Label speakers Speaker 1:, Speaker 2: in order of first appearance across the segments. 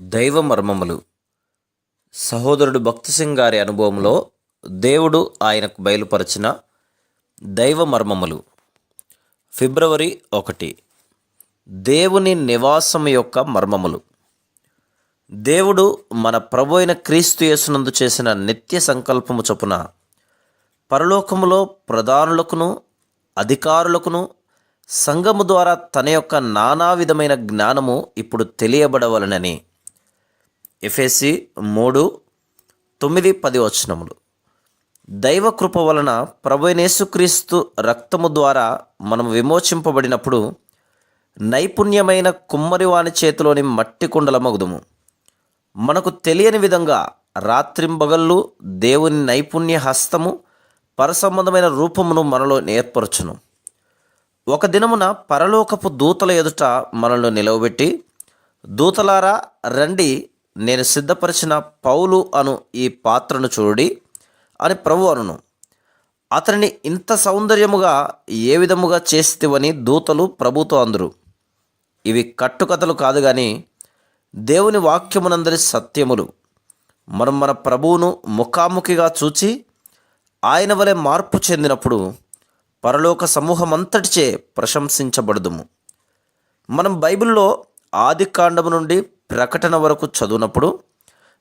Speaker 1: దైవ మర్మములు. సహోదరుడు భక్తి సింగ్ గారి అనుభవంలో దేవుడు ఆయనకు బయలుపరిచిన దైవ మర్మములు. ఫిబ్రవరి ఒకటి. దేవుని నివాసం యొక్క మర్మములు. దేవుడు మన ప్రభు అయిన క్రీస్తు యేసునందు చేసిన నిత్య సంకల్పము చొప్పున పరలోకములో ప్రధానులకును అధికారులకును సంఘము ద్వారా తన యొక్క నానా విధమైన జ్ఞానము ఇప్పుడు తెలియబడవలనని ఎఫ్ఎసి మూడు తొమ్మిది పది వచనములు. దైవ కృప వలన ప్రభునేసుక్రీస్తు రక్తము ద్వారా మనం విమోచింపబడినప్పుడు నైపుణ్యమైన కుమ్మరివాని చేతిలోని మట్టి కుండల మగుదుము. మనకు తెలియని విధంగా రాత్రింబగళ్ళు దేవుని నైపుణ్య హస్తము పరసంబంధమైన రూపమును మనలో నేర్పరచును ఒక దినమున పరలోకపు దూతల ఎదుట మనల్ని నిలవబెట్టి దూతలారా రండి నేను సిద్ధపరిచిన పౌలు అను ఈ పాత్రను చూడి అని ప్రభు అనును. అతనిని ఇంత సౌందర్యముగా ఏ విధముగా చేస్తేవని దూతలు ప్రభుతో అందరు. ఇవి కట్టుకథలు కాదు కానీ దేవుని వాక్యమునందరి సత్యములు. మనం మన ప్రభువును ముఖాముఖిగా చూచి ఆయన వలె మార్పు చెందినప్పుడు పరలోక సమూహమంతటిచే ప్రశంసించబడదుము. మనం బైబిల్లో ఆది కాండము నుండి ప్రకటన వరకు చదువునప్పుడు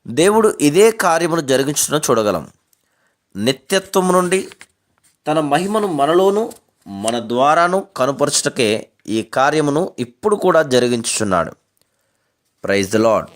Speaker 1: దేవుడు ఇదే కార్యమును జరిగించడం చూడగలం. నిత్యత్వం నుండి తన మహిమను మనలోను మన ద్వారాను కనుపరచుటకే ఈ కార్యమును ఇప్పుడు కూడా జరిగించుచున్నాడు. Praise the lord